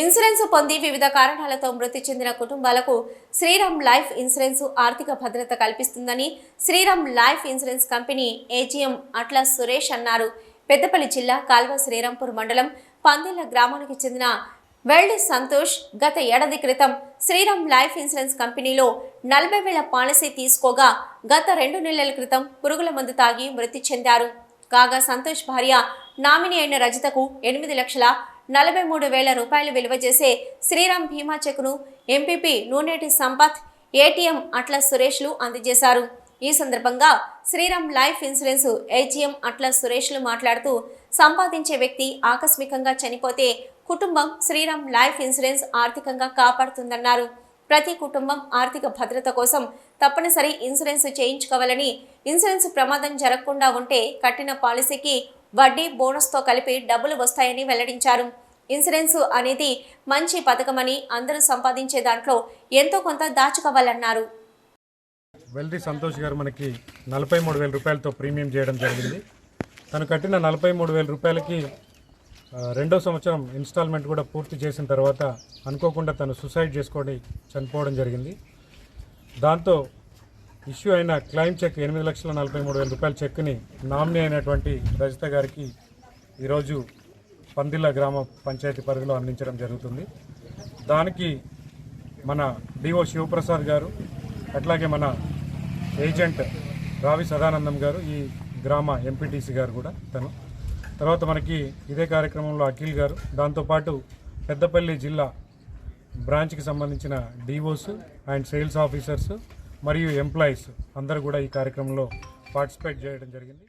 Insurance పొంది వివిధ కారణాలతో మృతి చెందిన కుటుంబాలకు శ్రీరామ్ లైఫ్ ఇన్సూరెన్స్ ఆర్థిక భద్రత కల్పిస్తుందని Shriram life insurance company AGM Atla Suresh అన్నారు. పెద్దపల్లి జిల్లా కాల్వ శ్రీరాంపూర్ మండలం పందిళ్ళ గ్రామానికి చెందిన వెల్డ్ సంతోష్ గత ఏడాది క్రితం శ్రీరామ్ లైఫ్ ఇన్సూరెన్స్ కంపెనీలో నలభై వేల పాలసీ తీసుకోగా గత రెండు నెలల క్రితం పురుగుల మందు తాగి మృతి చెందారు. కాగా సంతోష్ భార్య నామినీ అయిన రజితకు ఎనిమిది లక్షల నలభై మూడు వేల రూపాయలు విలువ చేసే శ్రీరామ్ భీమా చెక్ను ఎంపీపీ నూనెటి సంపత్ ఏటీఎం అట్ల సురేష్లు అందజేశారు. ఈ సందర్భంగా శ్రీరామ్ లైఫ్ ఇన్సూరెన్స్ ఏజీఎం అట్ల సురేష్లు మాట్లాడుతూ సంపాదించే వ్యక్తి ఆకస్మికంగా చనిపోతే కుటుంబం శ్రీరామ్ లైఫ్ ఇన్సూరెన్స్ ఆర్థికంగా కాపాడుతుందన్నారు. ప్రతి కుటుంబం ఆర్థిక భద్రత కోసం తప్పనిసరి ఇన్సూరెన్స్ చేయించుకోవాలని ఇన్సూరెన్స్ ప్రమాదం జరగకుండా ఉంటే కట్టిన పాలసీకి వడ్డీ బోనస్తో కలిపి డబ్బులు వస్తాయని వెల్లడించారు. ఇన్సూరెన్స్ అనేది మంచి పథకమని అందరూ సంపాదించే దాంట్లో ఎంతో కొంత దాచుకోవాలన్నారు. వెల్ది సంతోష్ గారు మనకి నలభై మూడు వేల రూపాయలతో ప్రీమియం చేయడం జరిగింది. తను కట్టిన నలభై మూడు వేల రూపాయలకి రెండో సంవత్సరం ఇన్స్టాల్మెంట్ కూడా పూర్తి చేసిన తర్వాత అనుకోకుండా తను సూసైడ్ చేసుకొని చనిపోవడం జరిగింది. దాంతో ఇష్యూ అయిన క్లైమ్ చెక్ ఎనిమిది లక్షల నలభై మూడు వేల రూపాయల చెక్ని నామినీ అయినటువంటి రజిత గారికి ఈరోజు పందిళ్ళ గ్రామ పంచాయతీ పరిధిలో అందించడం జరుగుతుంది. దానికి మన డిఓ శివప్రసాద్ గారు అట్లాగే మన ఏజెంట్ రావి సదానందం గారు ఈ గ్రామ ఎంపీటీసీ గారు కూడా తను. తర్వాత మనకి ఇదే కార్యక్రమంలో అఖిల్ గారు. దాంతోపాటు పెద్దపల్లి జిల్లా బ్రాంచ్కి సంబంధించిన డిఓస్ అండ్ సేల్స్ ఆఫీసర్స్ మరియు ఎంప్లాయీస్ అందరూ కూడా ఈ కార్యక్రమంలో పార్టిసిపేట్ చేయడం జరిగింది.